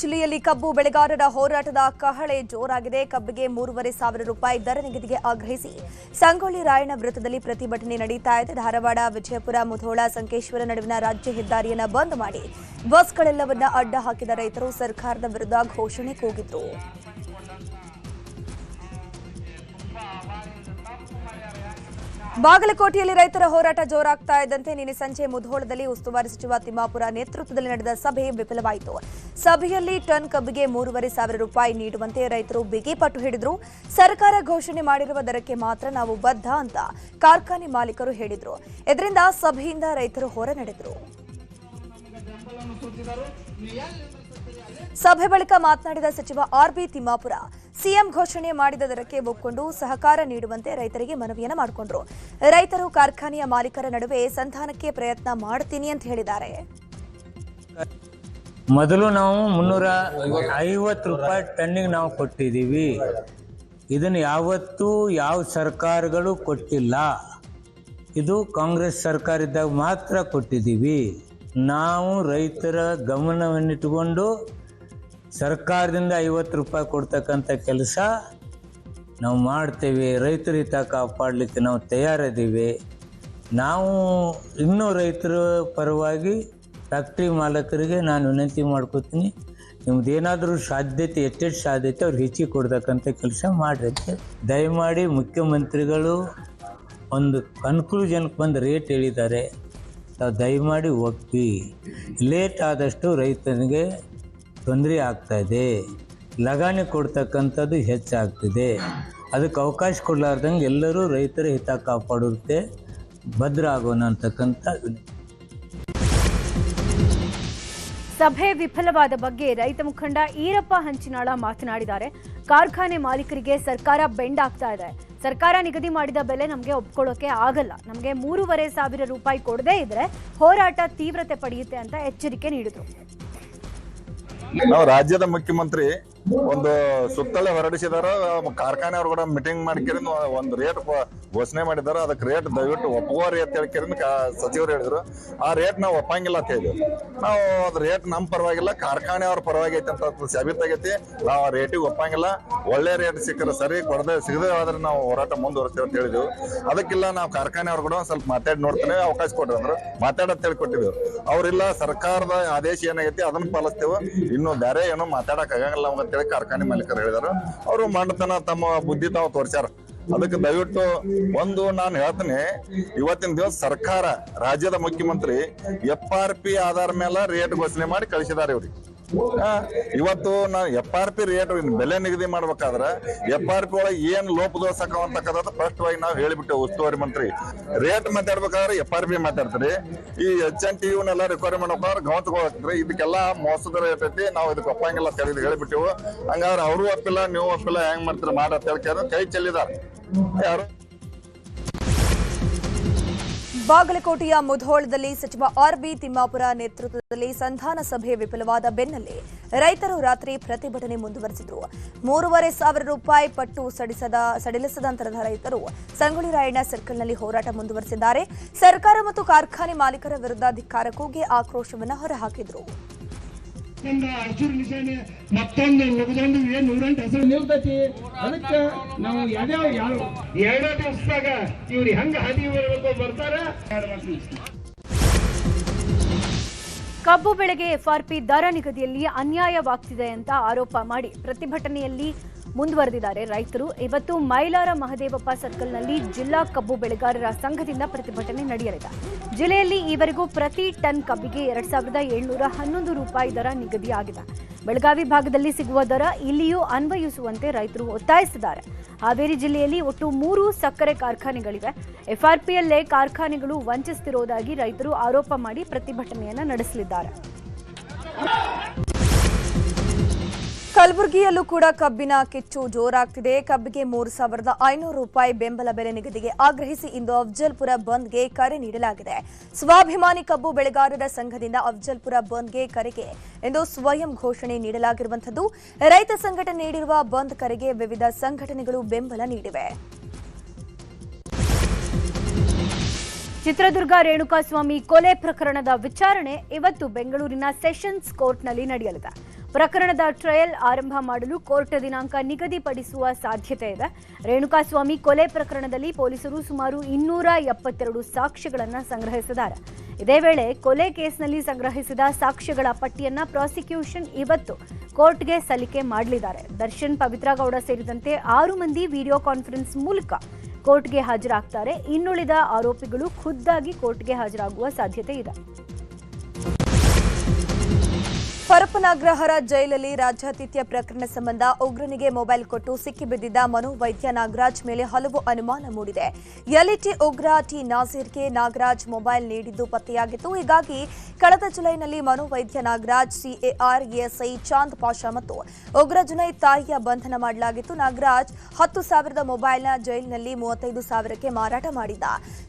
ಜಿಲ್ಲೆಯಲ್ಲಿ ಕಬ್ಬು ಬೆಳೆಗಾರರ ಹೋರಾಟದ ಕಹಳೆ ಜೋರಾಗಿದೆ. ಕಬ್ಬಿಗೆ ಮೂರುವರೆ ಸಾವಿರ ರೂಪಾಯಿ ದರ ನಿಗದಿಗೆ ಆಗ್ರಹಿಸಿ ಸಂಗೊಳ್ಳಿ ರಾಯಣ್ಣ ವೃತ್ತದಲ್ಲಿ ಪ್ರತಿಭಟನೆ ನಡೀತಾ ಇದೆ. ಧಾರವಾಡ, ವಿಜಯಪುರ, ಮುಧೋಳ, ಸಂಕೇಶ್ವರ ನಡುವಿನ ರಾಜ್ಯ ಹೆದ್ದಾರಿಯನ್ನು ಬಂದ್ ಮಾಡಿ ಬಸ್ಗಳೆಲ್ಲವನ್ನ ಅಡ್ಡ ಹಾಕಿದ ರೈತರು ಸರ್ಕಾರದ ವಿರುದ್ಧ ಘೋಷಣೆ ಕೂಗಿದ್ರು ಬಾಗಲಕೋಟೆಯಲ್ಲಿ ರೈತರ ಹೋರಾಟ ಜೋರಾಗ್ತಾ ಇದ್ದಂತೆ ನಿನ್ನೆ ಸಂಜೆ ಮುಧೋಳದಲ್ಲಿ ಉಸ್ತುವಾರಿ ಸಚಿವ ತಿಮ್ಮಾಪುರ ನೇತೃತ್ವದಲ್ಲಿ ನಡೆದ ಸಭೆ ವಿಫಲವಾಯಿತು. ಸಭೆಯಲ್ಲಿ ಟನ್ ಕಬ್ಬಿಗೆ ಮೂರುವರೆ ಸಾವಿರ ರೂಪಾಯಿ ನೀಡುವಂತೆ ರೈತರು ಬಿಗಿಪಟ್ಟು ಹಿಡಿದ್ರು. ಸರ್ಕಾರ ಘೋಷಣೆ ಮಾಡಿರುವ ದರಕ್ಕೆ ಮಾತ್ರ ನಾವು ಬದ್ಧ ಅಂತ ಕಾರ್ಖಾನೆ ಮಾಲೀಕರು ಹೇಳಿದ್ರು. ಇದರಿಂದ ಸಭೆಯಿಂದ ರೈತರು ಹೊರ ನಡೆದರು ಸಭೆ ಬಳಿಕ ಮಾತನಾಡಿದ ಸಚಿವ ಆರ್ಬಿ ತಿಮ್ಮಾಪುರ, ಸಿಎಂ ಘೋಷಣೆ ಮಾಡಿದ ದರಕ್ಕೆ ಒಪ್ಪಿಕೊಂಡು ಸಹಕಾರ ನೀಡುವಂತೆ ರೈತರಿಗೆ ಮನವಿಯನ್ನು ಮಾಡಿಕೊಂಡರು. ರೈತರು ಕಾರ್ಖಾನೆಯ ಮಾಲೀಕರ ನಡುವೆ ಸಂಧಾನಕ್ಕೆ ಪ್ರಯತ್ನ ಮಾಡ್ತೀನಿ ಅಂತ ಹೇಳಿದ್ದಾರೆ. ಮೊದಲು ನಾವು ಮುನ್ನೂರ ಐವತ್ತು ರೂಪಾಯಿ ಟನ್ನಿಗೆ ನಾವು ಕೊಟ್ಟಿದ್ದೀವಿ. ಇದನ್ನು ಯಾವತ್ತೂ ಯಾವ ಸರ್ಕಾರಗಳು ಕೊಟ್ಟಿಲ್ಲ. ಇದು ಕಾಂಗ್ರೆಸ್ ಸರ್ಕಾರ ಇದ್ದಾಗ ಮಾತ್ರ ಕೊಟ್ಟಿದ್ದೀವಿ. ನಾವು ರೈತರ ಗಮನವನ್ನಿಟ್ಟುಕೊಂಡು ಸರ್ಕಾರದಿಂದ ಐವತ್ತು ರೂಪಾಯಿ ಕೊಡ್ತಕ್ಕಂಥ ಕೆಲಸ ನಾವು ಮಾಡ್ತೇವೆ. ರೈತರ ಹಿತ ಕಾಪಾಡಲಿಕ್ಕೆ ನಾವು ತಯಾರಿದ್ದೀವಿ. ನಾವು ಇನ್ನೂ ರೈತರ ಪರವಾಗಿ ಫ್ಯಾಕ್ಟ್ರಿ ಮಾಲಕರಿಗೆ ನಾನು ವಿನಂತಿ ಮಾಡ್ಕೋತೀನಿ. ನಿಮ್ದು ಏನಾದರೂ ಸಾಧ್ಯತೆ, ಎಷ್ಟೆಷ್ಟು ಸಾಧ್ಯತೆ ಅವ್ರು ಹೆಚ್ಚಿಗೆ ಕೊಡ್ತಕ್ಕಂಥ ಕೆಲಸ ಮಾಡಿರುತ್ತೆ ದಯಮಾಡಿ ಮುಖ್ಯಮಂತ್ರಿಗಳು ಒಂದು ಕನ್ಕ್ಲೂಷನ್ಗೆ ಬಂದು ರೇಟ್ ಹೇಳಿದ್ದಾರೆ. ನಾವು ದಯಮಾಡಿ ಒಪ್ಪಿ. ಲೇಟ್ ಆದಷ್ಟು ರೈತನಿಗೆ ತೊಂದರೆ ಆಗ್ತಾ ಇದೆ ಲಗಾಣಿ ಕೊಡ್ತಕ್ಕಂಥದ್ದು ಹೆಚ್ಚಾಗ್ತಿದೆ. ಅದಕ್ಕೆ ಅವಕಾಶ ಕೊಡಲಾರ್ದಂಗೆ ಎಲ್ಲರೂ ರೈತರ ಹಿತ ಕಾಪಾಡುತ್ತೆ ಭದ್ರ ಆಗೋಣ ಅಂತಕ್ಕಂಥ ಸಭೆ ವಿಫಲವಾದ ಬಗ್ಗೆ ರೈತ ಮುಖಂಡ ಈರಪ್ಪ ಹಂಚಿನಾಳ ಮಾತನಾಡಿದ್ದಾರೆ. ಕಾರ್ಖಾನೆ ಮಾಲೀಕರಿಗೆ ಸರ್ಕಾರ ಬೆಂಡ್ ಆಗ್ತಾ ಇದೆ. ಸರ್ಕಾರ ನಿಗದಿ ಮಾಡಿದ ಬೆಲೆ ನಮಗೆ ಒಪ್ಕೊಳ್ಳೋಕೆ ಆಗಲ್ಲ. ನಮಗೆ ಮೂರುವರೆ ಸಾವಿರ ರೂಪಾಯಿ ಕೊಡದೇ ಇದ್ರೆ ಹೋರಾಟ ತೀವ್ರತೆ ಪಡೆಯುತ್ತೆ ಅಂತ ಎಚ್ಚರಿಕೆ ನೀಡಿದ್ರು. ನಾವು ರಾಜ್ಯದ ಮುಖ್ಯಮಂತ್ರಿ ಒಂದು ಸುತ್ತಲೇ ಹೊರಡಿಸಿದಾರ ಕಾರ್ಖಾನೆ ಅವ್ರು ಕೂಡ ಮೀಟಿಂಗ್ ಮಾಡ್ಕಿರಿಂದ ಒಂದು ರೇಟ್ ಘೋಷಣೆ ಮಾಡಿದಾರ. ಅದಕ್ಕೆ ರೇಟ್ ದಯವಿಟ್ಟು ಒಪ್ಪುವರಿ ಅಂತ ಹೇಳ್ಕಿರಿಂದ ಸಚಿವರು ಹೇಳಿದ್ರು. ಆ ರೇಟ್ ನಾವು ಒಪ್ಪಂಗಿಲ್ಲ ಅಂತ ಹೇಳಿದ್ವಿ. ನಾವು ಅದ್ ರೇಟ್ ನಮ್ ಪರವಾಗಿಲ್ಲ ಕಾರ್ಖಾನೆ ಅವ್ರ ಪರವಾಗಿ ಐತೆ ಅಂತ ಸಾಬೀತಾಗೈತಿ ನಾವು ಆ ರೇಟಿಗೆ ಒಪ್ಪಂಗಿಲ್ಲ. ಒಳ್ಳೆ ರೇಟ್ ಸಿಕ್ಕರೆ ಸರಿ, ಕೊಡದೆ ಸಿಗದೆ ಆದ್ರೆ ನಾವು ಹೋರಾಟ ಮುಂದುವರಿಸ್ತೇವೆ ಅಂತ ಹೇಳಿದ್ವಿ. ಅದಕ್ಕಿಲ್ಲ ನಾವು ಕಾರ್ಖಾನೆ ಅವ್ರು ಕೂಡ ಸ್ವಲ್ಪ ಮಾತಾಡಿ ನೋಡ್ತೇನೆ, ಅವಕಾಶ ಅಂದ್ರು. ಅಂತ ಹೇಳಿ ಕೊಟ್ಟಿದ್ವಿ ಅವ್ರಿಲ್ಲ, ಸರ್ಕಾರದ ಆದೇಶ ಏನಾಗೈತಿ ಅದನ್ನ ಪಾಲಿಸ್ತೇವೆ. ಇನ್ನು ಬೇರೆ ಏನೋ ಮಾತಾಡಕ್ ಆಗಂಗಿಲ್ಲ ಅಂತ ಹೇಳಿ ಕಾರ್ಖಾನೆ ಮಾಲೀಕರು ಹೇಳಿದಾರ. ಅವರು ಮಾಡತನ ತಮ್ಮ ಬುದ್ಧಿ ತಾವು ತೋರ್ಸ್ಯಾರ. ಅದಕ್ಕೆ ದಯವಿಟ್ಟು ಒಂದು ನಾನು ಹೇಳ್ತೀನಿ, ಇವತ್ತಿನ ದಿವಸ ಸರ್ಕಾರ, ರಾಜ್ಯದ ಮುಖ್ಯಮಂತ್ರಿ ಎಫ್ ಆರ್ ಪಿ ಆಧಾರ ಮೇಲೆ ರೇಟ್ ಘೋಷಣೆ ಮಾಡಿ ಕಳಿಸಿದ್ದಾರೆ ಇವ್ರಿಗೆ. ಇವತ್ತು ನಾವು ಎಫ್ ಆರ್ ಪಿ ರೇಟ್ ಬೆಲೆ ನಿಗದಿ ಮಾಡ್ಬೇಕಾದ್ರೆ ಎಫ್ ಆರ್ ಪಿ ಒಳಗೆ ಏನ್ ಲೋಪದೋಷ ಅಂತಕ್ಕಂಥದ್ದು ಸ್ಪಷ್ಟವಾಗಿ ನಾವು ಹೇಳಿಬಿಟ್ಟು ಉಸ್ತುವಾರಿ ಮಂತ್ರಿ. ರೇಟ್ ಮಾತಾಡ್ಬೇಕಾದ್ರೆ ಎಫ್ ಆರ್ ಪಿ ಮಾತಾಡ್ತೀರಿ. ಈ ಎಚ್ ಎನ್ ಟಿ ಇವನ್ನೆಲ್ಲ ರಿಕ್ವೈರ್ ಮಾಡ್ಬೇಕಾದ್ರೆ ಗೌನ್ ತಗೋತಾರೆ ಇದಕ್ಕೆಲ್ಲ ಮೋಸದ ರೇಟ್ ನಾವು ಇದಕ್ಕೆ ಒಪ್ಪಂಗಿಲ್ಲ ಅಂತ ಹೇಳಿಬಿಟ್ಟೆವು ಹೇಳಿಬಿಟ್ಟಿವು. ಹಂಗಾದ್ರೆ ಅವರು ಒಪ್ಪಿಲ್ಲ, ನೀವು ಒಪ್ಪಿಲ್ಲ, ಹೆಂಗ್ ಮಾಡ್ತೀರಿ ಮಾಡತ್ ಹೇಳಿ ಕೈ ಚೆಲ್ಲಿದ್ದಾರೆ ಯಾರು? ಬಾಗಲಕೋಟೆಯ ಮುಧೋಳದಲ್ಲಿ ಸಚಿವ ಆರ್ಬಿ ತಿಮ್ಮಾಪುರ ನೇತೃತ್ವದಲ್ಲಿ ಸಂಧಾನ ಸಭೆ ವಿಫಲವಾದ ಬೆನ್ನಲ್ಲೇ ರೈತರು ರಾತ್ರಿ ಪ್ರತಿಭಟನೆ ಮುಂದುವರೆಸಿದರು. ಮೂರುವರೆ ಸಾವಿರ ರೂಪಾಯಿ ಪಟ್ಟು ಸಡಿಸದ ಸಡಿಲಿಸದಂತರದ ರೈತರು ಸಂಗೊಳ್ಳಿ ರಾಯಣ್ಣ ಸರ್ಕಲ್ನಲ್ಲಿ ಹೋರಾಟ ಮುಂದುವರೆಸಿದ್ದಾರೆ. ಸರ್ಕಾರ ಮತ್ತು ಕಾರ್ಖಾನೆ ಮಾಲೀಕರ ವಿರುದ್ಧ ಧಿಕ್ಕಾರ ಕೂಗಿ ಆಕ್ರೋಶವನ್ನು ಹೊರಹಾಕಿದ್ರು. ಹಸಿರು ನಿಶಾನೆ ಮತ್ತೊಂದು ಮುಗಿದೊಂದು ಏನ್ ನೂರೆಂಟು ಹೆಸರು ನಿಲ್ತೈತಿ? ಅದಕ್ಕೆ ನಾವು ಯಾವ್ಯಾವ ಯಾವ ಎರಡೇ ದಿವಸದಾಗ ಇವ್ರು ಹೆಂಗ ಬರ್ಬೇಕು ಬರ್ತಾರ? ಕಬ್ಬು ಬೆಳೆಗೆ ಎಫ್ಆರ್ಪಿ ದರ ನಿಗದಿಯಲ್ಲಿ ಅನ್ಯಾಯವಾಗ್ತಿದೆ ಅಂತ ಆರೋಪ ಮಾಡಿ ಪ್ರತಿಭಟನೆಯಲ್ಲಿ ಮುಂದುವರೆದಿದ್ದಾರೆ. ರೈತರು ಇವತ್ತು ಮೈಲಾರ ಮಹದೇವಪ್ಪ ಸರ್ಕಲ್ನಲ್ಲಿ ಜಿಲ್ಲಾ ಕಬ್ಬು ಬೆಳೆಗಾರರ ಸಂಘದಿಂದ ಪ್ರತಿಭಟನೆ ನಡೆಯಲಿದೆ. ಜಿಲ್ಲೆಯಲ್ಲಿ ಈವರೆಗೂ ಪ್ರತಿ ಟನ್ ಕಬ್ಬಿಗೆ ಎರಡ್ ಸಾವಿರದ ಏಳ್ನೂರ ಹನ್ನೊಂದು ರೂಪಾಯಿ ದರ ನಿಗದಿಯಾಗಿದೆ. ಬೆಳಗಾವಿ ಭಾಗದಲ್ಲಿ ಸಿಗುವ ದರ ಇಲ್ಲಿಯೂ ಅನ್ವಯಿಸುವಂತೆ ರೈತರು ಒತ್ತಾಯಿಸಿದ್ದಾರೆ. ಹಾವೇರಿ ಜಿಲ್ಲೆಯಲ್ಲಿ ಒಟ್ಟು ಮೂರು ಸಕ್ಕರೆ ಕಾರ್ಖಾನೆಗಳಿವೆ. ಎಫ್ಆರ್ಪಿಯಲ್ಲೇ ಕಾರ್ಖಾನೆಗಳು ವಂಚಿಸುತ್ತಿರುವುದಾಗಿ ರೈತರು ಆರೋಪ ಮಾಡಿ ಪ್ರತಿಭಟನೆಯನ್ನು ನಡೆಸಲಿದ್ದಾರೆ. ಕಲಬುರಗಿಯಲ್ಲೂ ಕೂಡ ಕಬ್ಬಿನ ಕಿಚ್ಚು ಜೋರಾಗ್ತಿದೆ. ಕಬ್ಬಿಗೆ ಮೂರು ಸಾವಿರದ ಐನೂರು ರೂಪಾಯಿ ಬೆಂಬಲ ಬೆಲೆ ನಿಗದಿಗೆ ಆಗ್ರಹಿಸಿ ಇಂದು ಅಫ್ಜಲ್ಪುರ ಬಂದ್ಗೆ ಕರೆ ನೀಡಲಾಗಿದೆ. ಸ್ವಾಭಿಮಾನಿ ಕಬ್ಬು ಬೆಳೆಗಾರರ ಸಂಘದಿಂದ ಅಫ್ಜಲ್ಪುರ ಬಂದ್ಗೆ ಕರೆಗೆ ಎಂದು ಸ್ವಯಂ ಘೋಷಣೆ ನೀಡಲಾಗಿರುವಂತದ್ದು ರೈತ ಸಂಘಟನೆ ನೀಡಿರುವ ಬಂದ್ ಕರೆಗೆ ವಿವಿಧ ಸಂಘಟನೆಗಳು ಬೆಂಬಲ ನೀಡಿವೆ. ಚಿತ್ರದುರ್ಗ ರೇಣುಕಾಸ್ವಾಮಿ ಕೊಲೆ ಪ್ರಕರಣದ ವಿಚಾರಣೆ ಇವತ್ತು ಬೆಂಗಳೂರಿನ ಸೆಷನ್ಸ್ ಕೋರ್ಟ್ನಲ್ಲಿ ನಡೆಯಲಿದೆ. ಪ್ರಕರಣದ ಟ್ರಯಲ್ ಆರಂಭ ಮಾಡಲು ಕೋರ್ಟ್ ದಿನಾಂಕ ನಿಗದಿಪಡಿಸುವ ಸಾಧ್ಯತೆ ಇದೆ. ರೇಣುಕಾಸ್ವಾಮಿ ಕೊಲೆ ಪ್ರಕರಣದಲ್ಲಿ ಪೊಲೀಸರು ಸುಮಾರು ಇನ್ನೂರ ಎಪ್ಪತ್ತೆರಡು ಸಾಕ್ಷ್ಯಗಳನ್ನು ಸಂಗ್ರಹಿಸಿದ್ದಾರೆ. ಇದೇ ವೇಳೆ ಕೊಲೆ ಕೇಸ್ನಲ್ಲಿ ಸಂಗ್ರಹಿಸಿದ ಸಾಕ್ಷ್ಯಗಳ ಪಟ್ಟಿಯನ್ನ ಪ್ರಾಸಿಕ್ಯೂಷನ್ ಇವತ್ತು ಕೋರ್ಟ್ಗೆ ಸಲ್ಲಿಕೆ ಮಾಡಲಿದ್ದಾರೆ. ದರ್ಶನ್, ಪವಿತ್ರಗೌಡ ಸೇರಿದಂತೆ ಆರು ಮಂದಿ ವಿಡಿಯೋ ಕಾನ್ಫರೆನ್ಸ್ ಮೂಲಕ ಕೋರ್ಟ್ಗೆ ಹಾಜರಾಗ್ತಾರೆ. ಇನ್ನುಳಿದ ಆರೋಪಿಗಳು ಖುದ್ದಾಗಿ ಕೋರ್ಟ್ಗೆ ಹಾಜರಾಗುವ ಸಾಧ್ಯತೆ ಇದೆ. ಪರಪನಾಗ್ರಹರ ಜೈಲಲ್ಲಿ ರಾಜ್ಯಾತಿಥ್ಯ ಪ್ರಕರಣ ಸಂಬಂಧ ಉಗ್ರನಿಗೆ ಮೊಬೈಲ್ ಕೊಟ್ಟು ಸಿಕ್ಕಿಬಿದ್ದಿದ್ದ ಮನೋವೈದ್ಯ ನಾಗರಾಜ್ ಮೇಲೆ ಹಲವು ಅನುಮಾನ ಮೂಡಿದೆ. ಎಲ್ಇಟಿ ಉಗ್ರ ಟಿ ನಾಸೀರ್ಗೆ ನಾಗರಾಜ್ ಮೊಬೈಲ್ ನೀಡಿದ್ದು ಪತ್ತೆಯಾಗಿತ್ತು. ಹೀಗಾಗಿ ಕಳೆದ ಜುಲೈನಲ್ಲಿ ಮನೋವೈದ್ಯ ನಾಗರಾಜ್ ಸಿಎಆರ್ ಎಸ್ಐ ಚಾಂದ್ ಪಾಷಾ ಮತ್ತು ಉಗ್ರ ಜುನೈದ್ ತಾಯಿಯ ಬಂಧನ ಮಾಡಲಾಗಿತ್ತು. ನಾಗರಾಜ್ ಹತ್ತು ಸಾವಿರದ ಮೊಬೈಲ್ನ ಜೈಲಿನಲ್ಲಿ ಮೂವತ್ತೈದು ಸಾವಿರಕ್ಕೆ ಮಾರಾಟ ಮಾಡಿದ್ದ.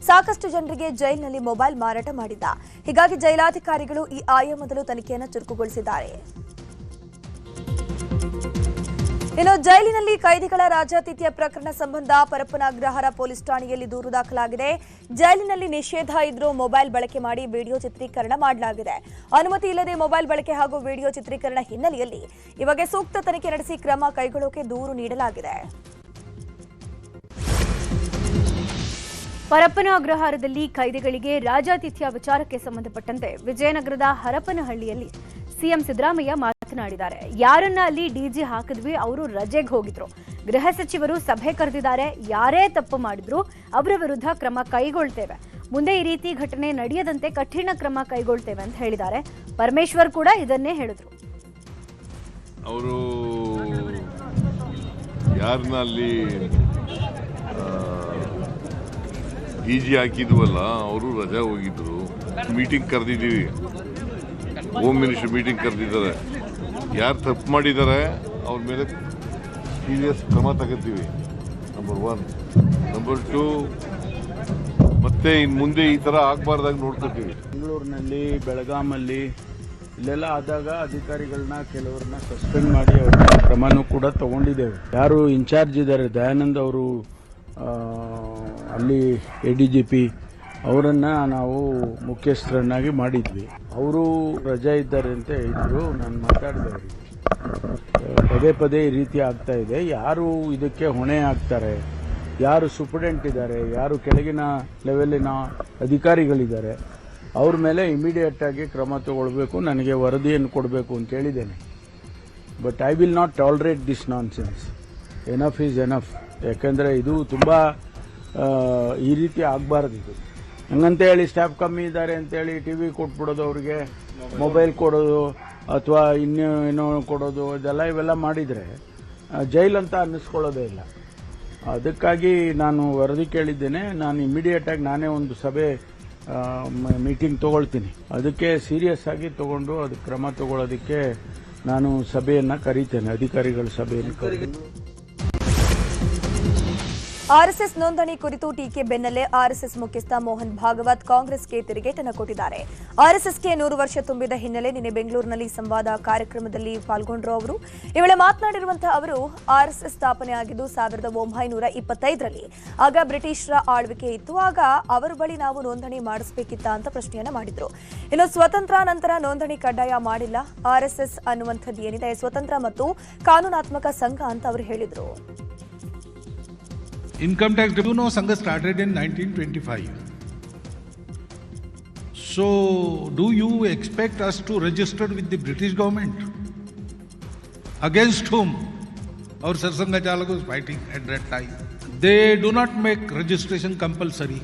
ಸಾಕಷ್ಟು ಜನರಿಗೆ ಜೈಲಿನಲ್ಲಿ ಮೊಬೈಲ್ ಮಾರಾಟ ಮಾಡಿದ್ದ. ಹೀಗಾಗಿ ಜೈಲಾಧಿಕಾರಿಗಳು ಈ ಆಯಾಮದಲ್ಲೂ ತನಿಖೆಯನ್ನು ಚುರುಕುಗೊಳಿಸಿದ್ದಾರೆ. ಇನ್ನು ಜೈಲಿನಲ್ಲಿ ಕೈದಿಗಳ ರಾಜಾತಿಥ್ಯ ಪ್ರಕರಣ ಸಂಬಂಧ ಪರಪ್ಪನ ಅಗ್ರಹಾರ ಪೊಲೀಸ್ ಠಾಣೆಯಲ್ಲಿ ದೂರು ದಾಖಲಾಗಿದೆ. ಜೈಲಿನಲ್ಲಿ ನಿಷೇಧ ಇದ್ರೂ ಮೊಬೈಲ್ ಬಳಕೆ ಮಾಡಿ ವಿಡಿಯೋ ಚಿತ್ರೀಕರಣ ಮಾಡಲಾಗಿದೆ. ಅನುಮತಿ ಇಲ್ಲದೆ ಮೊಬೈಲ್ ಬಳಕೆ ಹಾಗೂ ವಿಡಿಯೋ ಚಿತ್ರೀಕರಣ ಹಿನ್ನೆಲೆಯಲ್ಲಿ ಇವಾಗ ಸೂಕ್ತ ತನಿಖೆ ನಡೆಸಿ ಕ್ರಮ ಕೈಗೊಳ್ಳೋಕೆ ದೂರು ನೀಡಲಾಗಿದೆ. ಪರಪ್ಪನ ಅಗ್ರಹಾರದಲ್ಲಿ ಕೈದಿಗಳಿಗೆ ರಾಜಾತಿಥ್ಯ ವಿಚಾರಕ್ಕೆ ಸಂಬಂಧಪಟ್ಟಂತೆ ವಿಜಯನಗರದ ಹರಪನಹಳ್ಳಿಯಲ್ಲಿ ಸಿಎಂ ಸಿದ್ದರಾಮಯ್ಯ ಮಾತನಾಡಿದ್ದಾರೆ. ಯಾರನ್ನ ಅಲ್ಲಿ ಡಿಜಿ ಹಾಕಿದ್ವಿ, ಅವರು ರಜೆಗೆ ಹೋಗಿದ್ರು. ಗೃಹ ಸಚಿವರು ಸಭೆ ಕರೆದಿದ್ದಾರೆ, ಯಾರೇ ತಪ್ಪು ಮಾಡಿದ್ರು ಅವರ ವಿರುದ್ಧ ಕ್ರಮ ಕೈಗೊಳ್ತೇವೆ. ಮುಂದೆ ಈ ರೀತಿ ಘಟನೆ ನಡೆಯದಂತೆ ಕಠಿಣ ಕ್ರಮ ಕೈಗೊಳ್ತೇವೆ ಅಂತ ಹೇಳಿದ್ದಾರೆ. ಪರಮೇಶ್ವರ್ ಕೂಡ ಇದನ್ನೇ ಹೇಳಿದ್ರು. ಅವರು ಯಾರನ್ನ ಅಲ್ಲಿ ಡಿ ಜಿ ಹಾಕಿದ್ವಲ್ಲ, ಅವರು ರಜಾ ಹೋಗಿದ್ರು. ಮೀಟಿಂಗ್ ಕರೆದಿದ್ದೀವಿ. ಹೋಮ್ ಮಿನಿಸ್ಟರ್ ಮೀಟಿಂಗ್ ಕರೆದಿದ್ದಾರೆ. ಯಾರು ತಪ್ಪು ಮಾಡಿದ್ದಾರೆ, ಅವ್ರ ಮೇಲೆ ಸೀರಿಯಸ್ ಕ್ರಮ ತಗೋತೀವಿ. ನಂಬರ್ ಒನ್ ನಂಬರ್ ಟು ಮತ್ತೆ ಇನ್ನು ಮುಂದೆ ಈ ಥರ ಆಗಬಾರ್ದಾಗ ನೋಡ್ಕೋತೀವಿ. ಬೆಂಗಳೂರಿನಲ್ಲಿ ಬೆಳಗಾಮಲ್ಲಿ ಇಲ್ಲೆಲ್ಲ ಆದಾಗ ಅಧಿಕಾರಿಗಳನ್ನ ಕೆಲವ್ರನ್ನ ಸಸ್ಪೆಂಡ್ ಮಾಡಿ ಅವ್ರ ಕ್ರಮನೂ ಕೂಡ ತಗೊಂಡಿದ್ದೇವೆ. ಯಾರು ಇನ್ಚಾರ್ಜ್ ಇದ್ದಾರೆ, ದಯಾನಂದ್ ಅವರು ಅಲ್ಲಿ ಎ ಡಿ ಜಿ ಪಿ ಅವರನ್ನ ನಾವು ಮುಖ್ಯಸ್ಥರನ್ನಾಗಿ ಮಾಡಿದ್ವಿ. ಅವರು ರಜೆ ಇದ್ದಾರೆ ಅಂತ ಹೇಳಿದ್ರು. ನಾನು ಮಾತಾಡಿದೆ ಪದೇ ಪದೇ ಈ ರೀತಿ ಆಗ್ತಾ ಇದೆ. ಯಾರು ಇದಕ್ಕೆ ಹೊಣೆ ಆಗ್ತಾರೆ? ಯಾರು ಸೂಪರ್ಡೆಂಟ್ ಇದ್ದಾರೆ? ಯಾರು ಕೆಳಗಿನ ಲೆವೆಲಿನ ಅಧಿಕಾರಿಗಳಿದ್ದಾರೆ? ಅವ್ರ ಮೇಲೆ ಇಮಿಡಿಯೇಟ್ ಆಗಿ ಕ್ರಮ ತಗೊಳ್ಬೇಕು. ನನಗೆ ವರದಿಯನ್ನು ಕೊಡಬೇಕು ಅಂತ ಹೇಳಿದ್ದೇನೆ. But I will not tolerate this nonsense enough is enough ಯಾಕೆಂದರೆ ಇದು ತುಂಬ ಈ ರೀತಿ ಆಗಬಾರ್ದು ಇದು. ಹಂಗಂತ ಹೇಳಿ ಸ್ಟಾಫ್ ಕಮ್ಮಿ ಇದ್ದಾರೆ ಅಂತೇಳಿ ಟಿ ವಿ ಕೊಟ್ಬಿಡೋದು ಅವ್ರಿಗೆ ಮೊಬೈಲ್ ಕೊಡೋದು, ಅಥವಾ ಇನ್ನೂ ಏನೋ ಕೊಡೋದು, ಇದೆಲ್ಲ ಇವೆಲ್ಲ ಮಾಡಿದರೆ ಜೈಲ್ ಅಂತ ಅನ್ನಿಸ್ಕೊಳ್ಳೋದೇ ಇಲ್ಲ. ಅದಕ್ಕಾಗಿ ನಾನು ವರದಿ ಕೇಳಿದ್ದೇನೆ, ನಾನು ಇಮಿಡಿಯೇಟಾಗಿ ನಾನೇ ಒಂದು ಸಭೆ ಮೀಟಿಂಗ್ ತಗೊಳ್ತೀನಿ. ಅದಕ್ಕೆ ಸೀರಿಯಸ್ ಆಗಿ ತಗೊಂಡು ಅದಕ್ಕೆ ಕ್ರಮ ತಗೊಳ್ಳೋದಕ್ಕೆ ನಾನು ಸಭೆಯನ್ನು ಕರೀತೇನೆ, ಅಧಿಕಾರಿಗಳ ಸಭೆಯನ್ನು ಕರೀತೇನೆ. ಆರ್ಎಸ್ಎಸ್ ನೋಂದಣಿ ಕುರಿತು ಟೀಕೆ ಬೆನ್ನಲ್ಲೇ ಆರ್ಎಸ್ಎಸ್ ಮುಖ್ಯಸ್ಥ ಮೋಹನ್ ಭಾಗವತ್ ಕಾಂಗ್ರೆಸ್ಗೆ ತಿರುಗೇಟನ ಕೊಟ್ಟಿದ್ದಾರೆ. ಆರ್ಎಸ್ಎಸ್ಗೆ ನೂರು ವರ್ಷ ತುಂಬಿದ ಹಿನ್ನೆಲೆ ನಿನ್ನೆ ಬೆಂಗಳೂರಿನಲ್ಲಿ ಸಂವಾದ ಕಾರ್ಯಕ್ರಮದಲ್ಲಿ ಪಾಲ್ಗೊಂಡರು ಅವರು. ಈ ವೇಳೆ ಮಾತನಾಡಿರುವಂತಹ ಅವರು, ಆರ್ಎಸ್ಎಸ್ ಸ್ಥಾಪನೆ ಆಗಿದ್ದು ಸಾವಿರದ ಒಂಬೈನೂರ ಇಪ್ಪತ್ತೈದರಲ್ಲಿ. ಆಗ ಬ್ರಿಟಿಷರ ಆಳ್ವಿಕೆ ಇತ್ತು, ಆಗ ಅವರ ಬಳಿ ನಾವು ನೋಂದಣಿ ಮಾಡಿಸಬೇಕಿತ್ತ ಅಂತ ಪ್ರಶ್ನೆಯನ್ನ ಮಾಡಿದ್ರು. ಇನ್ನು ಸ್ವತಂತ್ರ ನಂತರ ನೋಂದಣಿ ಕಡ್ಡಾಯ ಮಾಡಿಲ್ಲ, ಆರ್ಎಸ್ಎಸ್ ಅನ್ನುವಂಥದ್ದು ಏನಿದೆ, ಸ್ವತಂತ್ರ ಮತ್ತು ಕಾನೂನಾತ್ಮಕ ಸಂಘ ಅಂತ ಅವರು ಹೇಳಿದ್ರು. Income tax, you know, Sangha started in 1925. So, do you expect us to register with the British government? Against whom? Our Sarsanga Chalak was fighting at that time. They do not make registration compulsory.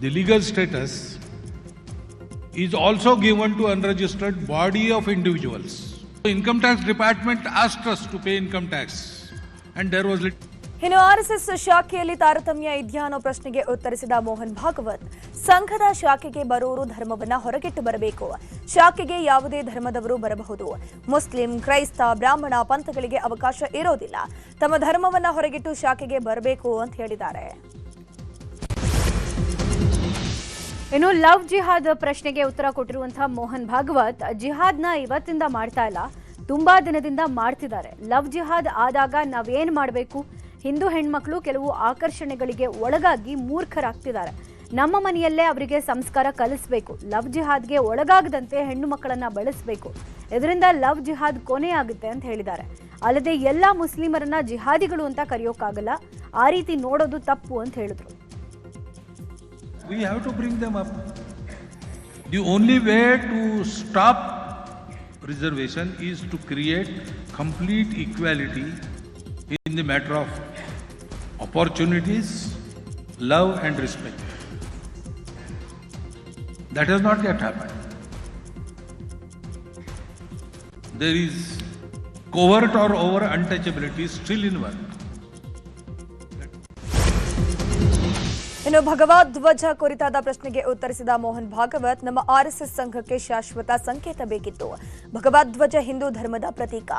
The legal status is also given to unregistered body of individuals. The income tax department asked us to pay income tax, and there was lit- ಇನ್ನು RSS ಶಾಖೆಯಲ್ಲಿ ತಾರತಮ್ಯ ಇದೆಯಾ ಅನ್ನೋ ಪ್ರಶ್ನೆಗೆ ಉತ್ತರಿಸಿದ ಮೋಹನ್ ಭಾಗವತ್, ಸಂಘದ ಶಾಖೆಗೆ ಬರೋರು ಧರ್ಮವನ್ನ ಹೊರಗಿಟ್ಟು ಬರಬೇಕು. ಶಾಖೆಗೆ ಯಾವುದೇ ಧರ್ಮದವರು ಬರಬಹುದು. ಮುಸ್ಲಿಂ, ಕ್ರೈಸ್ತ, ಬ್ರಾಹ್ಮಣ ಪಂಥಗಳಿಗೆ ಅವಕಾಶ ಇರೋದಿಲ್ಲ. ತಮ್ಮ ಧರ್ಮವನ್ನ ಹೊರಗಿಟ್ಟು ಶಾಖೆಗೆ ಬರಬೇಕು ಅಂತ ಹೇಳಿದ್ದಾರೆ. ಇನ್ನು ಲವ್ ಜಿಹಾದ್ ಪ್ರಶ್ನೆಗೆ ಉತ್ತರ ಕೊಟ್ಟಿರುವಂತಹ ಮೋಹನ್ ಭಾಗವತ್, ಜಿಹಾದ್ನ ಇವತ್ತಿಂದ ಮಾಡ್ತಾ ಇಲ್ಲ. ತುಂಬಾ ದಿನದಿಂದ ಮಾಡ್ತಿದ್ದಾರೆ. ಲವ್ ಜಿಹಾದ್ ಆದಾಗ ನಾವೇನ್ ಮಾಡಬೇಕು? ಹಿಂದೂ ಹೆಣ್ಮಕ್ಳು ಕೆಲವು ಆಕರ್ಷಣೆಗಳಿಗೆ ಒಳಗಾಗಿ ಮೂರ್ಖರಾಗ್ತಿದ್ದಾರೆ. ನಮ್ಮ ಮನೆಯಲ್ಲೇ ಅವರಿಗೆ ಸಂಸ್ಕಾರ ಕಲಿಸ್ಬೇಕು. ಲವ್ ಜಿಹಾದ್ಗೆ ಒಳಗಾಗದಂತೆ ಹೆಣ್ಣು ಮಕ್ಕಳನ್ನ ಬಳಸಬೇಕು. ಇದರಿಂದ ಲವ್ ಜಿಹಾದ್ ಕೊನೆಯಾಗುತ್ತೆ ಅಂತ ಹೇಳಿದ್ದಾರೆ. ಅಲ್ಲದೆ ಎಲ್ಲ ಮುಸ್ಲಿಮರನ್ನ ಜಿಹಾದಿಗಳು ಅಂತ ಕರೆಯೋಕ್ಕಾಗಲ್ಲ ಆ ರೀತಿ ನೋಡೋದು ತಪ್ಪು ಅಂತ ಹೇಳಿದ್ರು. We have to bring them up. The only way to stop is to create in the matter of opportunities, love, and respect. That has not yet happened. There is covert or over untouchability still in work. ಇನ್ನು ಭಗವದ್ ಧ್ವಜ ಕುರಿತಾದ ಪ್ರಶ್ನೆಗೆ ಉತ್ತರಿಸಿದ ಮೋಹನ್ ಭಾಗವತ್, ನಮ್ಮ RSS ಸಂಘಕ್ಕೆ ಶಾಶ್ವತ ಸಂಕೇತ ಬೇಕಿತ್ತು. ಭಗವದ್ ಧ್ವಜ ಹಿಂದೂ ಧರ್ಮದ ಪ್ರತೀಕ.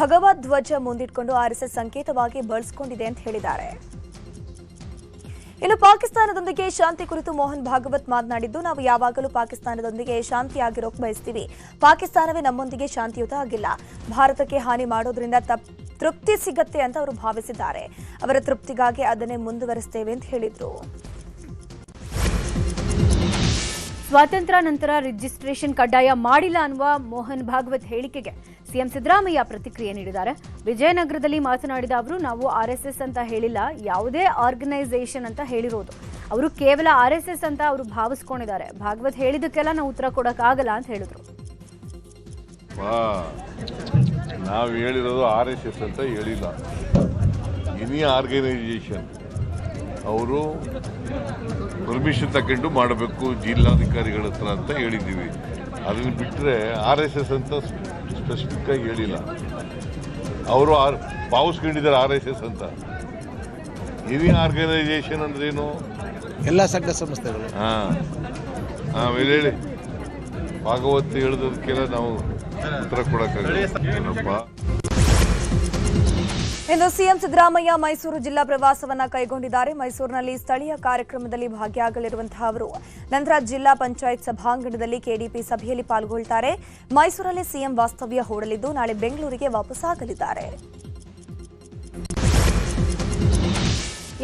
ಭಗವದ್ ಧ್ವಜ ಮುಂದಿಟ್ಕೊಂಡು ಆರ್ಎಸ್ಎಸ್ ಸಂಕೇತವಾಗಿ ಬಳಸಿಕೊಂಡಿದೆ ಅಂತ ಹೇಳಿದ್ದಾರೆ. ಇನ್ನು ಪಾಕಿಸ್ತಾನದೊಂದಿಗೆ ಶಾಂತಿ ಕುರಿತು ಮೋಹನ್ ಭಾಗವತ್ ಮಾತನಾಡಿದ್ದು, ನಾವು ಯಾವಾಗಲೂ ಪಾಕಿಸ್ತಾನದೊಂದಿಗೆ ಶಾಂತಿಯಾಗಿರೋಕೆ ಬಯಸ್ತೀವಿ. ಪಾಕಿಸ್ತಾನವೇ ನಮ್ಮೊಂದಿಗೆ ಶಾಂತಿಯುತ ಆಗಿಲ್ಲ. ಭಾರತಕ್ಕೆ ಹಾನಿ ಮಾಡೋದ್ರಿಂದ ತಪ್, ತೃಪ್ತಿ ಸಿಗತ್ತೆ ಅಂತ ಅವರು ಭಾವಿಸಿದ್ದಾರೆ. ಅವರ ತೃಪ್ತಿಗಾಗಿ ಅದನ್ನೇ ಮುಂದುವರೆಸ್ತೇವೆ ಅಂತ ಹೇಳಿದ್ರು. ಸ್ವಾತಂತ್ರ್ಯ ನಂತರ ರಿಜಿಸ್ಟ್ರೇಷನ್ ಕಡ್ಡಾಯ ಮಾಡಿಲ್ಲ ಅನ್ನುವ ಮೋಹನ್ ಭಾಗವತ್ ಹೇಳಿಕೆಗೆ ಸಿಎಂ ಸಿದ್ದರಾಮಯ್ಯ ಪ್ರತಿಕ್ರಿಯೆ ನೀಡಿದ್ದಾರೆ. ವಿಜಯನಗರದಲ್ಲಿ ಮಾತನಾಡಿದ ಅವರು, ನಾವು ಆರ್ಎಸ್ಎಸ್ ಅಂತ ಹೇಳಿಲ್ಲ, ಯಾವುದೇ ಆರ್ಗನೈಸೇಷನ್ ಅಂತ ಹೇಳಿರೋದು. ಅವರು ಕೇವಲ ಆರ್ಎಸ್ಎಸ್ ಅಂತ ಅವರು ಭಾವಿಸ್ಕೊಂಡಿದ್ದಾರೆ. ಭಾಗವತ್ ಹೇಳಿದಕ್ಕೆಲ್ಲ ನಾವು ಉತ್ತರ ಕೊಡೋಕ್ಕಾಗಲ್ಲ ಅಂತ ಹೇಳಿದ್ರು. ನಾವು ಹೇಳಿರೋದು ಆರ್ ಎಸ್ ಎಸ್ ಅಂತ ಹೇಳಿಲ್ಲ. ಎನಿ ಆರ್ಗನೈಸೇಷನ್ ಅವರು ಪರ್ಮಿಷನ್ ತಗೊಂಡು ಮಾಡಬೇಕು ಜಿಲ್ಲಾಧಿಕಾರಿಗಳ ಹತ್ರ ಅಂತ ಹೇಳಿದ್ದೀವಿ. ಅದನ್ನು ಬಿಟ್ಟರೆ ಆರ್ ಎಸ್ ಎಸ್ ಅಂತ ಸ್ಪೆಸಿಫಿಕ್ ಆಗಿ ಹೇಳಿಲ್ಲ. ಅವರು ಆರ್ ಭಾವಿಸ್ಕೊಂಡಿದ್ದಾರೆ ಆರ್ ಎಸ್ ಎಸ್ ಅಂತ. ಎನಿ ಆರ್ಗನೈಸೇಷನ್ ಅಂದ್ರೇನು? ಎಲ್ಲ ಸಂಘ ಸಂಸ್ಥೆಗಳು. ಹಾಂ. ಆಮೇಲೆ ಹೇಳಿ ಭಾಗವತ್ ಹೇಳಿದದಕ್ಕೆಲ್ಲ ನಾವು ಉತ್ತರ ಕೊಡೋಕ್ಕಾಗಲ್ಲ. ಇನ್ನು ಸಿಎಂ ಸಿದ್ದರಾಮಯ್ಯ ಮೈಸೂರು ಜಿಲ್ಲಾ ಪ್ರವಾಸವನ್ನ ಕೈಗೊಂಡಿದ್ದಾರೆ. ಮೈಸೂರಿನಲ್ಲಿ ಸ್ಥಳೀಯ ಕಾರ್ಯಕ್ರಮದಲ್ಲಿ ಭಾಗಿಯಾಗಲಿರುವಂತಹ ಅವರು ನಂತರ ಜಿಲ್ಲಾ ಪಂಚಾಯತ್ ಸಭಾಂಗಣದಲ್ಲಿ ಕೆಡಿಪಿ ಸಭೆಯಲ್ಲಿ ಪಾಲ್ಗೊಳ್ಳುತ್ತಾರೆ ಮೈಸೂರಲ್ಲಿ ಸಿಎಂ ವಾಸ್ತವ್ಯ ಹೂಡಲಿದ್ದು ನಾಳೆ ಬೆಂಗಳೂರಿಗೆ ವಾಪಸ್ಸಾಗಲಿದ್ದಾರೆ.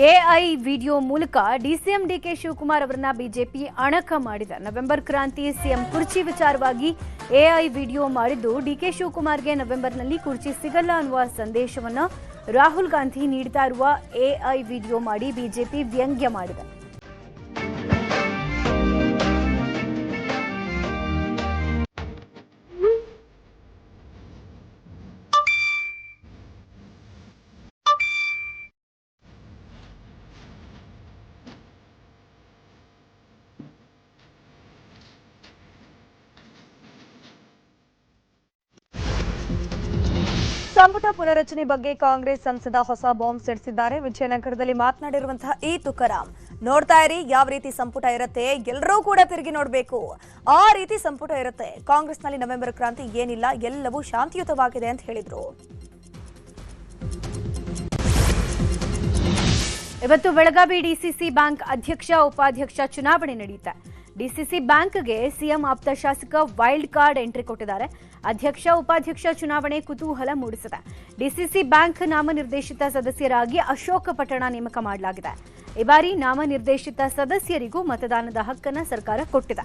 ಎಐ ವಿಡಿಯೋ ಮೂಲಕ ಡಿಸಿಎಂ ಡಿಕೆ ಶಿವಕುಮಾರ್ ಅವರನ್ನ ಬಿಜೆಪಿ ಅಣಕ ಮಾಡಿದೆ. ನವೆಂಬರ್ ಕ್ರಾಂತಿ ಸಿಎಂ ಕುರ್ಚಿ ವಿಚಾರವಾಗಿ ಎಐ ವಿಡಿಯೋ ಮಾಡಿದ್ದು, ಡಿಕೆ ಶಿವಕುಮಾರ್ಗೆ ನವೆಂಬರ್ನಲ್ಲಿ ಕುರ್ಚಿ ಸಿಗಲ್ಲ ಅನ್ನುವ ಸಂದೇಶವನ್ನು ರಾಹುಲ್ ಗಾಂಧಿ ನೀಡ್ತಾ ಇರುವ ಎಐ ವಿಡಿಯೋ ಮಾಡಿ ಬಿಜೆಪಿ ವ್ಯಂಗ್ಯ ಮಾಡಿದೆ. ಸಂಪುಟ ಪುನರಚನೆ ಬಗ್ಗೆ ಕಾಂಗ್ರೆಸ್ ಸಂಸದ ಹೊಸ ಬಾಂಬ್ ಸಿಡಿಸಿದ್ದಾರೆ. ವಿಜಯನಗರದಲ್ಲಿ ಮಾತನಾಡಿರುವಂತಹ ಈ ತುಕಾರಾಂ ನೋಡ್ತಾ ಇರಿ, ಯಾವ ರೀತಿ ಸಂಪುಟ ಇರುತ್ತೆ? ಎಲ್ಲರೂ ಕೂಡ ತಿರುಗಿ ನೋಡಬೇಕು. ಆ ರೀತಿ ಸಂಪುಟ ಇರುತ್ತೆ. ಕಾಂಗ್ರೆಸ್ನಲ್ಲಿ ನವೆಂಬರ್ ಕ್ರಾಂತಿ ಏನಿಲ್ಲ, ಎಲ್ಲವೂ ಶಾಂತಿಯುತವಾಗಿದೆ ಅಂತ ಹೇಳಿದ್ರು. ಇವತ್ತು ಬೆಳಗಾವಿ ಡಿಸಿಸಿ ಬ್ಯಾಂಕ್ ಅಧ್ಯಕ್ಷ, ಉಪಾಧ್ಯಕ್ಷ ಚುನಾವಣೆ ನಡೆಯುತ್ತೆ. ಡಿಸಿಸಿ ಬ್ಯಾಂಕ್ಗೆ ಸಿಎಂ ಆಪ್ತ ಶಾಸಕ ವೈಲ್ಡ್ ಕಾರ್ಡ್ ಎಂಟ್ರಿ ಕೊಟ್ಟಿದ್ದಾರೆ. ಅಧ್ಯಕ್ಷ, ಉಪಾಧ್ಯಕ್ಷ ಚುನಾವಣೆ ಕುತೂಹಲ ಮೂಡಿಸಿದೆ. ಡಿಸಿಸಿ ಬ್ಯಾಂಕ್ ನಾಮನಿರ್ದೇಶಿತ ಸದಸ್ಯರಾಗಿ ಅಶೋಕ ಪಟ್ಟಣ ನೇಮಕ ಮಾಡಲಾಗಿದೆ. ಈ ಬಾರಿ ನಾಮನಿರ್ದೇಶಿತ ಸದಸ್ಯರಿಗೂ ಮತದಾನದ ಹಕ್ಕನ್ನು ಸರ್ಕಾರ ಕೊಟ್ಟಿದೆ.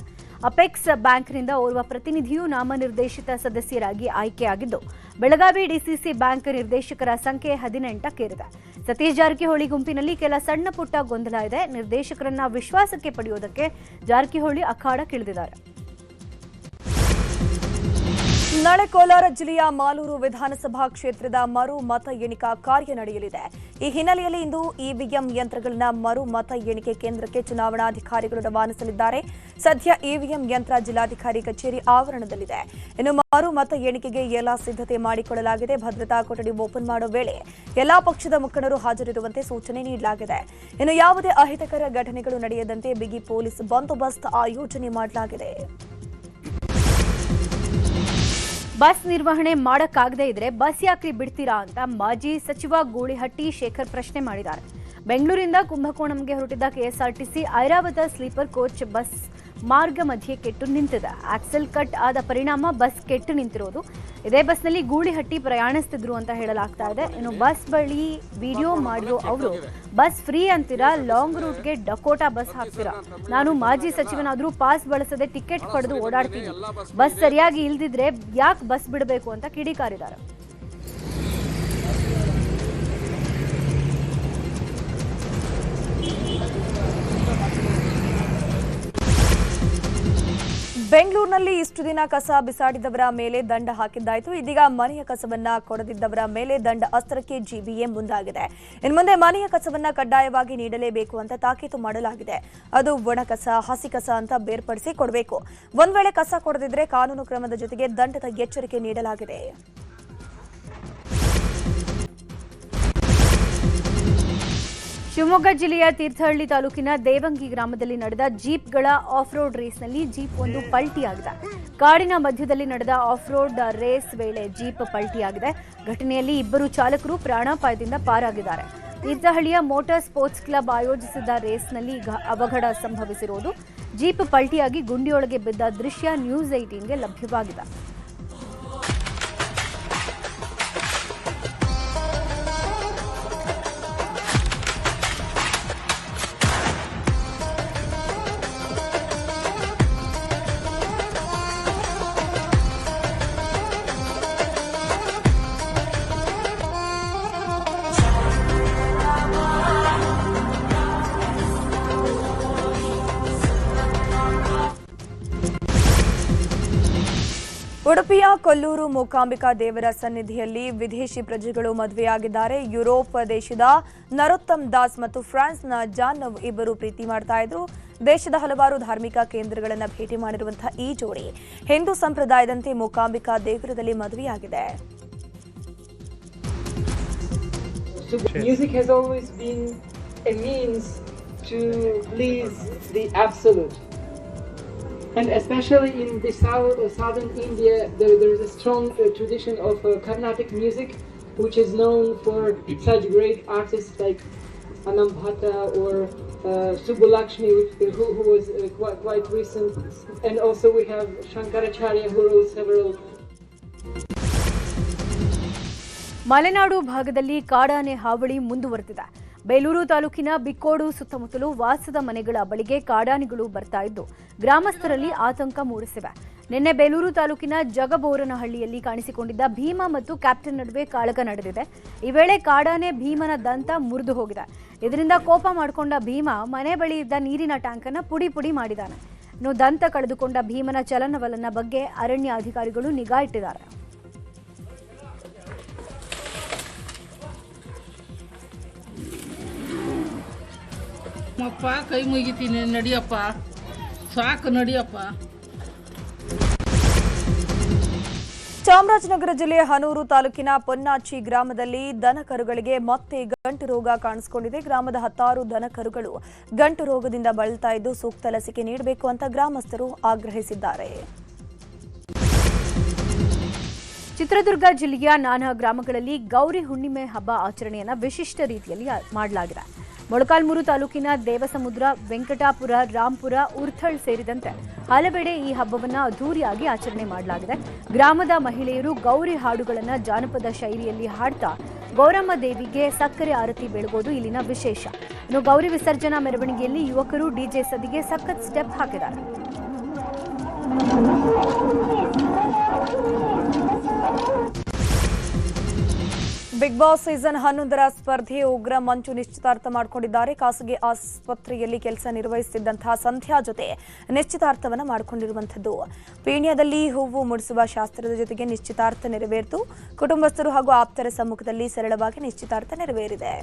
ಅಪೆಕ್ಸ್ ಬ್ಯಾಂಕ್ನಿಂದ ಓರ್ವ ಪ್ರತಿನಿಧಿಯು ನಾಮನಿರ್ದೇಶಿತ ಸದಸ್ಯರಾಗಿ ಆಯ್ಕೆಯಾಗಿದ್ದು, ಬೆಳಗಾವಿ ಡಿಸಿಸಿ ಬ್ಯಾಂಕ್ ನಿರ್ದೇಶಕರ ಸಂಖ್ಯೆ ಹದಿನೆಂಟಕ್ಕೇರಿದೆ. ಸತೀಶ್ ಜಾರಕಿಹೊಳಿ ಗುಂಪಿನಲ್ಲಿ ಕೆಲ ಸಣ್ಣ ಪುಟ್ಟ ಗೊಂದಲ ಇದೆ. ನಿರ್ದೇಶಕರನ್ನ ವಿಶ್ವಾಸಕ್ಕೆ ಪಡೆಯುವುದಕ್ಕೆ ಜಾರಕಿಹೊಳಿ ಅಖಾಡಕ್ಕಿಳಿದಿದ್ದಾರೆ ನಾಳೆ ಕೋಲಾರ ಜಿಲ್ಲೆಯ ಮಾಲೂರು ವಿಧಾನಸಭಾ ಕ್ಷೇತ್ರದ ಮರು ಮತ ಎಣಿಕಾ ಕಾರ್ಯ ನಡೆಯಲಿದೆ. ಈ ಹಿನ್ನೆಲೆಯಲ್ಲಿ ಇಂದು ಇವಿಎಂ ಯಂತ್ರಗಳನ್ನ ಮರು ಮತ ಎಣಿಕೆ ಕೇಂದ್ರಕ್ಕೆ ಚುನಾವಣಾಧಿಕಾರಿಗಳು ರವಾನಿಸಲಿದ್ದಾರೆ. ಸದ್ಯ ಇವಿಎಂ ಯಂತ್ರ ಜಿಲ್ಲಾಧಿಕಾರಿ ಕಚೇರಿ ಆವರಣದಲ್ಲಿದೆ. ಇನ್ನು ಮರು ಮತ ಎಣಿಕೆಗೆ ಎಲ್ಲ ಸಿದ್ಧತೆ ಮಾಡಿಕೊಳ್ಳಲಾಗಿದೆ. ಭದ್ರತಾ ಕೊಠಡಿ ಓಪನ್ ಮಾಡುವ ವೇಳೆ ಎಲ್ಲಾ ಪಕ್ಷದ ಮುಖಂಡರು ಹಾಜರಿರುವಂತೆ ಸೂಚನೆ ನೀಡಲಾಗಿದೆ. ಇನ್ನು ಯಾವುದೇ ಅಹಿತಕರ ಘಟನೆಗಳು ನಡೆಯದಂತೆ ಬಿಗಿ ಪೊಲೀಸ್ ಬಂದೋಬಸ್ತ್ ಆಯೋಜನೆ ಮಾಡಲಾಗಿದೆ. ಬಸ್ ನಿರ್ವಹಣೆ ಮಾಡಕ್ಕಾಗದೇ ಇದ್ರೆ ಬಸ್ ಯಾಕ್ರಿ ಬಿಡ್ತೀರಾ ಅಂತ ಮಾಜಿ ಸಚಿವ ಗೂಳಿಹಟ್ಟಿ ಶೇಖರ್ ಪ್ರಶ್ನೆ ಮಾಡಿದ್ದಾರೆ. ಬೆಂಗಳೂರಿಂದ ಕುಂಭಕೋಣಂಗೆ ಹೊರಟಿದ್ದ KSRTC Airavat sleeper coach bus ಮಾರ್ಗ ಮಧ್ಯೆ ಕೆಟ್ಟು ನಿಂತಿದೆ. ಆಕ್ಸೆಲ್ ಕಟ್ ಆದ ಪರಿಣಾಮ ಬಸ್ ಕೆಟ್ಟು ನಿಂತಿರೋದು. ಇದೇ ಬಸ್ನಲ್ಲಿ ಗೂಳಿಹಟ್ಟಿ ಪ್ರಯಾಣಿಸ್ತಿದ್ರು ಅಂತ ಹೇಳಲಾಗ್ತಾ ಇದೆ. ಇನ್ನು ಬಸ್ ಬಳಿ ವಿಡಿಯೋ ಮಾಡಿರೋ ಅವರು, ಬಸ್ ಫ್ರೀ ಅಂತೀರಾ, ಲಾಂಗ್ ರೂಟ್ಗೆ ಡಕೋಟಾ ಬಸ್ ಹಾಕ್ತೀರಾ? ನಾನು ಮಾಜಿ ಸಚಿವನಾದ್ರೂ ಪಾಸ್ ಬಳಸದೆ ಟಿಕೆಟ್ ಪಡೆದು ಓಡಾಡ್ತೀನಿ. ಬಸ್ ಸರಿಯಾಗಿ ಇಲ್ದಿದ್ರೆ ಯಾಕೆ ಬಸ್ ಬಿಡಬೇಕು ಅಂತ ಕಿಡಿಕಾರಿದ್ದಾರೆ. ಬೆಂಗಳೂರಿನಲ್ಲಿ ಇಷ್ಟು ದಿನ ಕಸ ಬಿಸಾಡಿದವರ ಮೇಲೆ ದಂಡ ಹಾಕಿದ್ದಾಯಿತು. ಇದೀಗ ಮನೆಯ ಕಸವನ್ನ ಕೊಡದಿದ್ದವರ ಮೇಲೆ ದಂಡ ಅಸ್ತ್ರಕ್ಕೆ ಜಿಬಿಎಂ ಮುಂದಾಗಿದೆ. ಇನ್ನು ಮುಂದೆ ಮನೆಯ ಕಸವನ್ನ ಕಡ್ಡಾಯವಾಗಿ ನೀಡಲೇಬೇಕು ಅಂತ ತಾಕೀತು ಮಾಡಲಾಗಿದೆ. ಅದು ಒಣ ಕಸ, ಹಸಿ ಕಸ ಅಂತ ಬೇರ್ಪಡಿಸಿ ಕೊಡಬೇಕು. ಒಂದ್ ವೇಳೆ ಕಸ ಕೊಡದಿದ್ರೆ ಕಾನೂನು ಕ್ರಮದ ಜೊತೆಗೆ ದಂಡದ ಎಚ್ಚರಿಕೆ ನೀಡಲಾಗಿದೆ. ಶಿವಮೊಗ್ಗ ಜಿಲ್ಲೆಯ ತೀರ್ಥಹಳ್ಳಿ ತಾಲೂಕಿನ ದೇವಂಗಿ ಗ್ರಾಮದಲ್ಲಿ ನಡೆದ ಜೀಪ್ಗಳ ಆಫ್ ರೋಡ್ ರೇಸ್ನಲ್ಲಿ ಜೀಪ್ ಒಂದು ಪಲ್ಟಿಯಾಗಿದೆ. ಕಾಡಿನ ಮಧ್ಯದಲ್ಲಿ ನಡೆದ ಆಫ್ ರೋಡ್ ರೇಸ್ ವೇಳೆ ಜೀಪ್ ಪಲ್ಟಿಯಾಗಿದೆ. ಘಟನೆಯಲ್ಲಿ ಇಬ್ಬರು ಚಾಲಕರು ಪ್ರಾಣಾಪಾಯದಿಂದ ಪಾರಾಗಿದ್ದಾರೆ. ತೀರ್ಥಹಳ್ಳಿಯ ಮೋಟಾರ್ ಸ್ಪೋರ್ಟ್ಸ್ ಕ್ಲಬ್ ಆಯೋಜಿಸಿದ್ದ ರೇಸ್ನಲ್ಲಿ ಅವಘಡ ಸಂಭವಿಸಿರುವುದು. ಜೀಪ್ ಪಲ್ಟಿಯಾಗಿ ಗುಂಡಿಯೊಳಗೆ ಬಿದ್ದ ದೃಶ್ಯ ನ್ಯೂಸ್ ಏಟೀನ್ಗೆ ಲಭ್ಯವಾಗಿದೆ. ಕೊಲ್ಲೂರು ಮೂಕಾಂಬಿಕಾ ದೇವರ ಸನ್ನಿಧಿಯಲ್ಲಿ ವಿದೇಶಿ ಪ್ರಜೆಗಳು ಮದುವೆಯಾಗಿದ್ದಾರೆ. ಯುರೋಪ್ ದೇಶದ ನರೋತ್ತಮ್ ದಾಸ್ ಮತ್ತು ಫ್ರಾನ್ಸ್ನ ಜಾನ್ನವ್ ಇಬ್ಬರು ಪ್ರೀತಿ ಮಾಡ್ತಾ ಇದ್ರು. ದೇಶದ ಹಲವಾರು ಧಾರ್ಮಿಕ ಕೇಂದ್ರಗಳನ್ನು ಭೇಟಿ ಮಾಡಿರುವಂತಹ ಈ ಜೋಡಿ ಹಿಂದೂ ಸಂಪ್ರದಾಯದಂತೆ ಮೂಕಾಂಬಿಕಾ ದೇಗುಲದಲ್ಲಿ ಮದುವೆಯಾಗಿದೆ. Music has always been a means to please the absolute. And especially in the south, uh, southern India, there, there is a strong uh, tradition of uh, Carnatic music, which is known for such great artists like Anam Bhatta or uh, who, who was uh, quite, quite recent. And also we have Shankaracharya, who wrote several Malenadu ಭಾಗದಲ್ಲಿ ಕಾಡಾನೆ ಹಾವಳಿ ಮುಂದುವರೆದಿದೆ. ಬೇಲೂರು ತಾಲೂಕಿನ ಬಿಕ್ಕೋಡು ಸುತ್ತಮುತ್ತಲು ವಾಸದ ಮನೆಗಳ ಬಳಿಗೆ ಕಾಡಾನೆಗಳು ಬರ್ತಾ ಇದ್ದು, ಗ್ರಾಮಸ್ಥರಲ್ಲಿ ಆತಂಕ ಮೂಡಿಸಿವೆ. ನಿನ್ನೆ ಬೇಲೂರು ತಾಲೂಕಿನ ಜಗಬೋರನಹಳ್ಳಿಯಲ್ಲಿ ಕಾಣಿಸಿಕೊಂಡಿದ್ದ ಭೀಮ ಮತ್ತು ಕ್ಯಾಪ್ಟನ್ ನಡುವೆ ಕಾಳಗ ನಡೆದಿದೆ. ಈ ವೇಳೆ ಕಾಡಾನೆ ಭೀಮನ ದಂತ ಮುರಿದು ಹೋಗಿದೆ. ಇದರಿಂದ ಕೋಪ ಮಾಡಿಕೊಂಡ ಭೀಮ ಮನೆ ಬಳಿ ಇದ್ದ ನೀರಿನ ಟ್ಯಾಂಕ್ ಅನ್ನು ಪುಡಿ ಪುಡಿ ಮಾಡಿದ್ದಾನೆ. ಇನ್ನು ದಂತ ಕಳೆದುಕೊಂಡ ಭೀಮನ ಚಲನವಲನ ಬಗ್ಗೆ ಅರಣ್ಯ ಅಧಿಕಾರಿಗಳು ನಿಗಾ ಇಟ್ಟಿದ್ದಾರೆ. ಅಪ್ಪ ಕೈ ಮುಗಿತೀನಿ ನಡಿಯಪ್ಪ. ಸಾಕು ನಡಿಯಪ್ಪ. ಚಾಮರಾಜನಗರ ಜಿಲ್ಲೆಯ ಹನೂರು ತಾಲೂಕಿನ ಪೊನ್ನಾಚಿ ಗ್ರಾಮದಲ್ಲಿ ದನಕರುಗಳಿಗೆ ಮತ್ತೆ ಗಂಟು ರೋಗ ಕಾಣಿಸಿಕೊಂಡಿದೆ. ಗ್ರಾಮದ ಹತ್ತಾರು ದನಕರುಗಳು ಗಂಟು ರೋಗದಿಂದ ಬಳಲ್ತಾ ಇದ್ದು ಸೂಕ್ತ ಲಸಿಕೆ ನೀಡಬೇಕು ಅಂತ ಗ್ರಾಮಸ್ಥರು ಆಗ್ರಹಿಸಿದ್ದಾರೆ. ಚಿತ್ರದುರ್ಗ ಜಿಲ್ಲೆಯ ನಾನಾ ಗ್ರಾಮಗಳಲ್ಲಿ ಗೌರಿ ಹುಣ್ಣಿಮೆ ಹಬ್ಬ ಆಚರಣೆಯನ್ನು ವಿಶಿಷ್ಟ ರೀತಿಯಲ್ಲಿ ಮಾಡಲಾಗಿದೆ. ಮೊಳಕಾಲ್ಮೂರು ತಾಲೂಕಿನ ದೇವಸಮುದ್ರ, ವೆಂಕಟಾಪುರ ರಾಂಪುರ ಉರ್ಥಳ್ ಸೇರಿದಂತೆ ಹಲವೆಡೆ ಈ ಹಬ್ಬವನ್ನು ಅದ್ದೂರಿಯಾಗಿ ಆಚರಣೆ ಮಾಡಲಾಗಿದೆ. ಗ್ರಾಮದ ಮಹಿಳೆಯರು ಗೌರಿ ಹಾಡುಗಳನ್ನು ಜಾನಪದ ಶೈಲಿಯಲ್ಲಿ ಹಾಡ್ತಾ ಗೌರಮ್ಮ ದೇವಿಗೆ ಸಕ್ಕರೆ ಆರತಿ ಬೆಳಗೋದು ಇಲ್ಲಿನ ವಿಶೇಷ. ಇನ್ನು ಗೌರಿ ವಿಸರ್ಜನಾ ಮೆರವಣಿಗೆಯಲ್ಲಿ ಯುವಕರು ಡಿಜೆ ಸದಿಗೆ ಸಖತ್ ಸ್ಟೆಪ್ ಹಾಕಿದ್ದಾರೆ. ಬಿಗ್ ಬಾಸ್ ಸೀಸನ್ ಹನ್ನೊಂದರ ಸ್ಪರ್ಧೆ ಉಗ್ರ ಮಂಚು ನಿಶ್ಚಿತಾರ್ಥ ಮಾಡಿಕೊಂಡಿದ್ದಾರೆ. ಖಾಸಗಿ ಆಸ್ಪತ್ರೆಯಲ್ಲಿ ಕೆಲಸ ನಿರ್ವಹಿಸುತ್ತಿದ್ದಂತಹ ಸಂಧ್ಯಾ ಜೊತೆ ನಿಶ್ಚಿತಾರ್ಥವನ್ನು ಮಾಡಿಕೊಂಡಿರುವಂಥದ್ದು. ಪೀಣ್ಯದಲ್ಲಿ ಹೂವು ಮುಡಿಸುವ ಶಾಸ್ತ್ರದ ಜೊತೆಗೆ ನಿಶ್ಚಿತಾರ್ಥ ನೆರವೇರಿತು ಕುಟುಂಬಸ್ಥರು ಹಾಗೂ ಆಪ್ತರ ಸಮ್ಮುಖದಲ್ಲಿ ಸರಳವಾಗಿ ನಿಶ್ಚಿತಾರ್ಥ ನೆರವೇರಿದೆ.